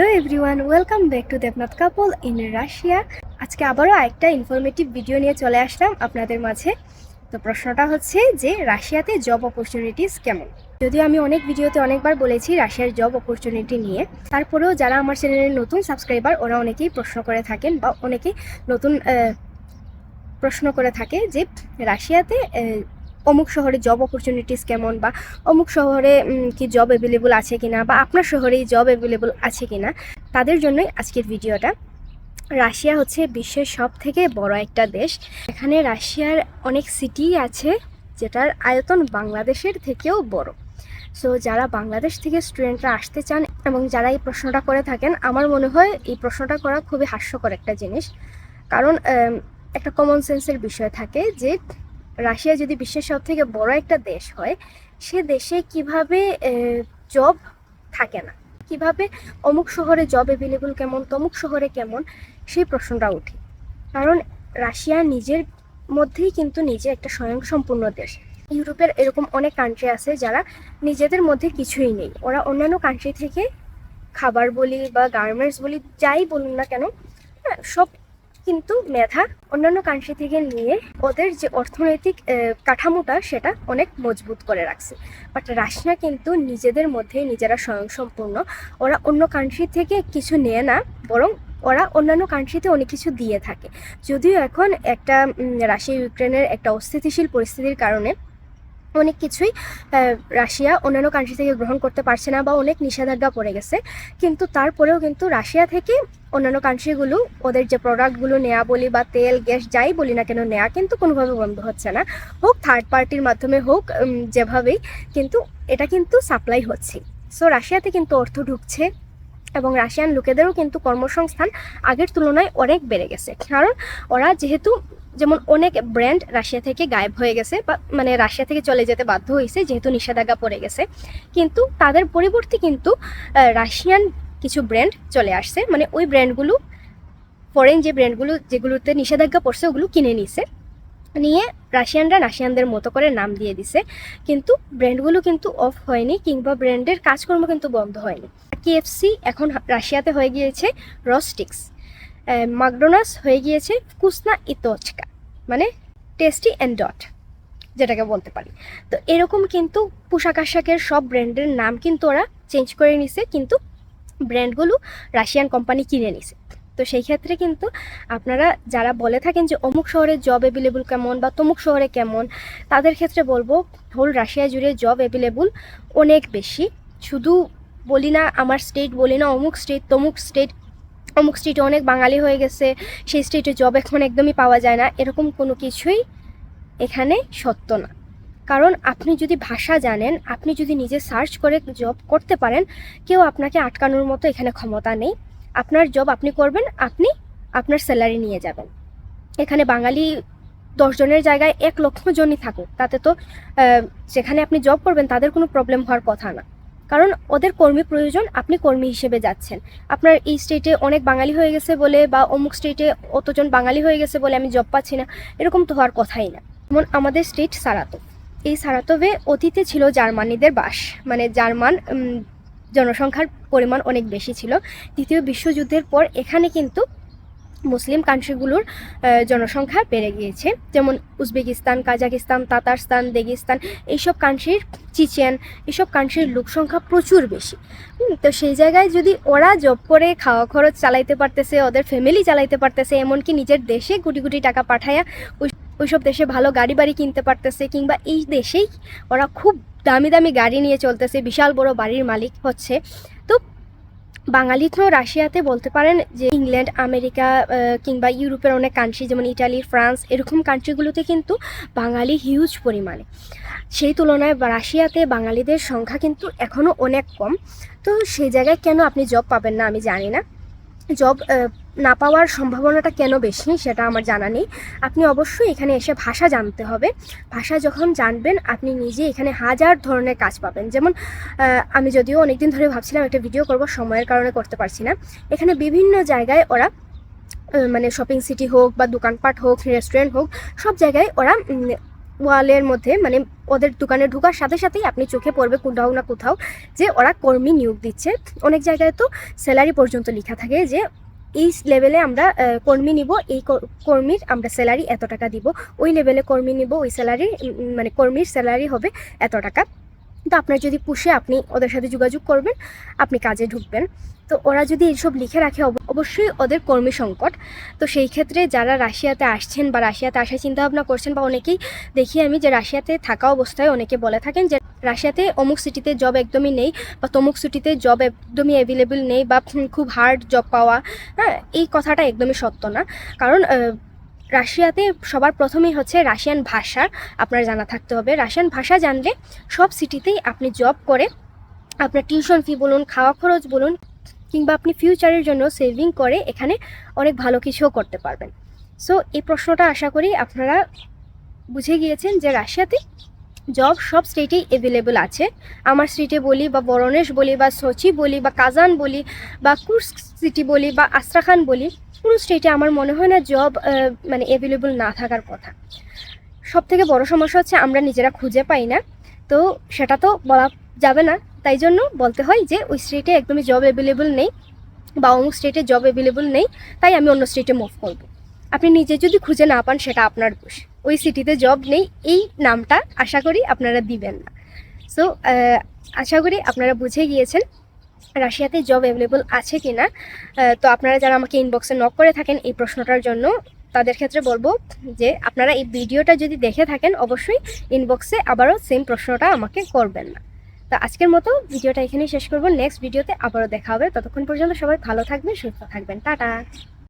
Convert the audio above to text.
Hello everyone, welcome back to Debnath couple in Russia. আজকে আবারও একটা ইনফরমেটিভ ভিডিও নিয়ে চলে আসলাম আপনাদের মাঝে। তো প্রশ্নটা হচ্ছে যে, রাশিয়াতে জব অপরচুনিটিস কেমন? যদিও আমি অনেক ভিডিওতে অনেকবার বলেছি রাশিয়ার জব অপরচুনিটি নিয়ে। তারপরেও যারা আমার চ্যানেলের নতুন সাবস্ক্রাইবার ওরা অনেকেই প্রশ্ন করে থাকেন বা অনেকেই নতুন প্রশ্ন করে থাকে যে, রাশিয়াতে অমুক শহরে জব অপরচুনিটিস কেমন বা অমুক শহরে কি জব অ্যাভেলেবল আছে কিনা বা আপনার শহরেই জব অ্যাভেলেবল আছে কিনা, তাদের জন্যই আজকের ভিডিওটা। রাশিয়া হচ্ছে বিশ্বের সব থেকে বড় একটা দেশ। এখানে রাশিয়ার অনেক সিটি আছে যেটার আয়তন বাংলাদেশের থেকেও বড়। সো যারা বাংলাদেশ থেকে স্টুডেন্টরা আসতে চান এবং যারা এই প্রশ্নটা করে থাকেন, আমার মনে হয় এই প্রশ্নটা করা খুবই হাস্যকর একটা জিনিস। কারণ একটা কমন সেন্সের বিষয় থাকে যে রাশিয়া যদি বিশ্বের সব থেকে বড় একটা দেশ হয় সে দেশে কীভাবে জব থাকে না? কীভাবে অমুক শহরে জব অ্যাভেলেবল কেমন তমুক শহরে কেমন সেই প্রশ্নটা ওঠে। কারণ রাশিয়া নিজের মধ্যেই কিন্তু নিজে একটা স্বয়ংসম্পূর্ণ দেশ। ইউরোপের এরকম অনেক কান্ট্রি আছে যারা নিজেদের মধ্যে কিছুই নেই। ওরা অন্যান্য কান্ট্রি থেকে খাবার বলি বা গার্মেন্টস বলি যাই বলুন না কেন হ্যাঁ, সব কিন্তু মেধা অন্যান্য কান্ট্রি থেকে নিয়ে ওদের যে অর্থনৈতিক কাঠামোটা সেটা অনেক মজবুত করে রাখছে। বাট রাশিয়া কিন্তু নিজেদের মধ্যে নিজেরা স্বয়ংসম্পূর্ণ। ওরা অন্য কান্ট্রি থেকে কিছু নেয় না, বরং ওরা অন্যান্য কান্ট্রিতে অনেক কিছু দিয়ে থাকে। যদিও এখন একটা রাশিয়া ইউক্রেনের একটা অস্থিতিশীল পরিস্থিতির কারণে অনেক কিছুই রাশিয়া অন্যান্য কান্ট্রি থেকে গ্রহণ করতে পারছে না বা অনেক নিষেধাজ্ঞা পড়ে গেছে। কিন্তু তারপরেও কিন্তু রাশিয়া থেকে অন্যান্য কান্ট্রিগুলো ওদের যে প্রোডাক্টগুলো নেওয়া বলি বা তেল, গ্যাস, যাই বলি না কেন নেওয়া কিন্তু কোনোভাবে বন্ধ হচ্ছে না। হোক থার্ড পার্টির মাধ্যমে হোক যেভাবেই, কিন্তু এটা কিন্তু সাপ্লাই হচ্ছে। সো রাশিয়াতে কিন্তু অর্থ ঢুকছে এবং রাশিয়ান লোকেদেরও কিন্তু কর্মসংস্থান আগের তুলনায় অনেক বেড়ে গেছে। কারণ ওরা যেহেতু যেমন অনেক ব্র্যান্ড রাশিয়া থেকে গায়েব হয়ে গেছে বা মানে রাশিয়া থেকে চলে যেতে বাধ্য হয়েছে, যেহেতু নিষেধাজ্ঞা পড়ে গেছে। কিন্তু তাদের পরিবর্তে কিন্তু রাশিয়ান কিছু ব্র্যান্ড চলে আসছে। মানে ওই ব্র্যান্ডগুলো ফরেন যে ব্র্যান্ডগুলো যেগুলোতে নিষেধাজ্ঞা পড়ছে, ওগুলো কিনে নিছে। নিয়ে রাশিয়ানরা রাশিয়ানদের মতো করে নাম দিয়ে দিছে। কিন্তু ব্র্যান্ডগুলো কিন্তু অফ হয়নি কিংবা ব্র্যান্ডের কাজকর্ম কিন্তু বন্ধ হয়নি। কেএফসি এখন রাশিয়াতে হয়ে গিয়েছে রস্টিক্স মাকডোনাস হয়ে গিয়েছে কুসনা ইতোচকা মানে টেস্টি অ্যান্ড ডট, যেটাকে বলতে পারি। তো এরকম কিন্তু পোশাক আশাকের সব ব্র্যান্ডের নাম কিন্তু ওরা চেঞ্জ করে নিছে, কিন্তু ব্র্যান্ডগুলো রাশিয়ান কোম্পানি কিনে নিছে। তো সেই ক্ষেত্রে কিন্তু আপনারা যারা বলে থাকেন যে অমুক শহরে জব অ্যাভেলেবল কেমন বা তমুক শহরে কেমন, তাদের ক্ষেত্রে বলব হোল রাশিয়া জুড়ে জব অ্যাভেলেবল অনেক বেশি। শুধু বলি না আমার স্টেট বলি না, অমুক স্টেট তমুক স্টেট অমুক স্ট্রিটে অনেক বাঙালি হয়ে গেছে, সেই স্ট্রিটে জব এখন একদমই পাওয়া যায় না। এরকম কোনো কিছুই এখানে সত্য না। কারণ আপনি যদি ভাষা জানেন, আপনি যদি নিজে সার্চ করে জব করতে পারেন, কেউ আপনাকে আটকানোর মতো এখানে ক্ষমতা নেই। আপনার জব আপনি করবেন, আপনি আপনার স্যালারি নিয়ে যাবেন। এখানে বাঙালি দশজনের জায়গায় এক লক্ষ জনই থাকুক। তাতে তো যেখানে আপনি জব করবেন, তাদের কোনো প্রবলেম হওয়ার কথা না। কারণ ওদের কর্মী প্রয়োজন, আপনি কর্মী হিসেবে যাচ্ছেন। আপনার এই স্টেটে অনেক বাঙালি হয়ে গেছে বলে বা অমুক স্টেটে অতজন বাঙালি হয়ে গেছে বলে আমি জব পাচ্ছি না, এরকম তো হওয়ার কথাই না। যেমন আমাদের স্টেট সারাতভ এই সারাতভে অতীতে ছিল জার্মানিদের বাস মানে জার্মান জনসংখ্যার পরিমাণ অনেক বেশি ছিল। দ্বিতীয় বিশ্বযুদ্ধের পর এখানে কিন্তু মুসলিম কান্ট্রিগুলোর জনসংখ্যা বেড়ে গিয়েছে। যেমন উজবেকিস্তান কাজাকিস্তান তাতারস্তান, দেগিস্তান, এইসব কান্ট্রির চিচেন এইসব কান্ট্রির লোক সংখ্যা প্রচুর বেশি। তো সেই জায়গায় যদি ওরা জব করে খাওয়া খরচ চালাইতে পারতেছে, ওদের ফ্যামিলি চালাইতে পারতেছে, এমনকি নিজের দেশে কোটি কোটি টাকা পাঠায়া ওই- ওইসব দেশে ভালো গাড়ি বাড়ি কিনতে পারতেছে, কিংবা এই দেশেই ওরা খুব দামি দামি গাড়ি নিয়ে চলতেছে, বিশাল বড় বাড়ির মালিক হচ্ছে। বাঙালি তো রাশিয়াতে বলতে পারেন যে ইংল্যান্ড, আমেরিকা কিংবা ইউরোপের অনেক কান্ট্রি যেমন ইটালি, ফ্রান্স, এরকম কান্ট্রিগুলোতে কিন্তু বাঙালি হিউজ পরিমাণে। সেই তুলনায় রাশিয়াতে বাঙালিদের সংখ্যা কিন্তু এখনও অনেক কম। তো সেই জায়গায় কেন আপনি জব পাবেন না আমি জানি না। জব না পাওয়ার সম্ভাবনাটা কেন বেশি সেটা আমার জানা নেই। আপনি অবশ্যই এখানে এসে ভাষা জানতে হবে। ভাষা যখন জানবেন, আপনি নিজে এখানে হাজার ধরনের কাজ পাবেন। যেমন আমি যদিও অনেকদিন ধরে ভাবছিলাম একটা ভিডিও করব, সময়ের কারণে করতে পারছি না। এখানে বিভিন্ন জায়গায় ওরা মানে শপিং সিটি হোক বা দোকানপাট হোক রেস্টুরেন্ট হোক, সব জায়গায় ওরা ওয়ালের মধ্যে মানে ওদের দোকানে ঢুকার সাথে সাথেই আপনি চোখে পড়বে কোথাও না কোথাও যে ওরা কর্মী নিয়োগ দিচ্ছে। অনেক জায়গায় তো স্যালারি পর্যন্ত লেখা থাকে যে এই লেভেলে আমরা কর্মী নিব, এই কর- কর্মীর আমরা স্যালারি এত টাকা দিব, ওই লেভেলে কর্মী নিব, ওই স্যালারি মানে কর্মীর স্যালারি হবে এত টাকা। তো আপনার যদি পুষে আপনি ওদের সাথে যোগাযোগ করবেন, আপনি কাজে ঢুকবেন। তো ওরা যদি এইসব লিখে রাখে, অব- অবশ্যই ওদের কর্মী সংকট। তো সেই ক্ষেত্রে যারা রাশিয়াতে আসছেন বা রাশিয়াতে আসার চিন্তা ভাবনা করছেন বা অনেকেই দেখি আমি যে রাশিয়াতে থাকা অবস্থায় অনেকে বলে থাকেন যে রাশিয়াতে অমুক সিটিতে জব একদমই নেই বা তমুক সিটিতে জব একদমই অ্যাভেলেবেল নেই বা খুব হার্ড জব পাওয়া। হ্যাঁ এই কথাটা একদমই সত্য না। কারণ রাশিয়াতে সবার প্রথমেই হচ্ছে রাশিয়ান ভাষা আপনার জানা থাকতে হবে। রাশিয়ান ভাষা জানলে সব সিটিতেই আপনি জব করে, আপনার টিউশন ফি বলুন, খাওয়া খরচ বলুন, কিংবা আপনি ফিউচারের জন্য সেভিং করে এখানে অনেক ভালো কিছুও করতে পারবেন। সো এই প্রশ্নটা আশা করি আপনারা বুঝে গিয়েছেন যে রাশিয়াতে জব সব স্টেটেই অ্যাভেলেবল আছে। আমার স্টেটে বলি বা বরণেশ বলি বা সোচি বলি বা কাজান বলি বা কুর্স্ক সিটি বলি বা আস্ট্রাখান বলি কোনো স্টেটে আমার মনে হয় না জব মানে অ্যাভেলেবল না থাকার কথা। সব থেকে বড় সমস্যা হচ্ছে আমরা নিজেরা খুঁজে পাই না। তো সেটা তো বলা যাবে না। তাই জন্য বলতে হয় যে ওই স্টেটে একদমই জব অ্যাভেলেবল নেই বা অমুক স্টেটে জব অ্যাভেলেবল নেই, তাই আমি অন্য স্টেটে মুভ করব। আপনি নিজে যদি খুঁজে না পান, সেটা আপনার দোষ। ওই সিটিতে জব নেই, এই নামটা আশা করি আপনারা দিবেন না। সো আশা করি আপনারা বুঝে গিয়েছেন। রাশিয়াতে জব অ্যাভেলেবল আছে কি না তো আপনারা যারা আমাকে ইনবক্সে নক করে থাকেন এই প্রশ্নটার জন্য, তাদের ক্ষেত্রে বলব যে আপনারা এই ভিডিওটা যদি দেখে থাকেন, অবশ্যই ইনবক্সে আবারও সেম প্রশ্নটা আমাকে করবেন না। তো আজকের মতো ভিডিওটা এখানেই শেষ করব। নেক্সট ভিডিওতে আবারও দেখা হবে। ততক্ষণ পর্যন্ত সবাই ভালো থাকবেন, সুস্থ থাকবেন। টাটা!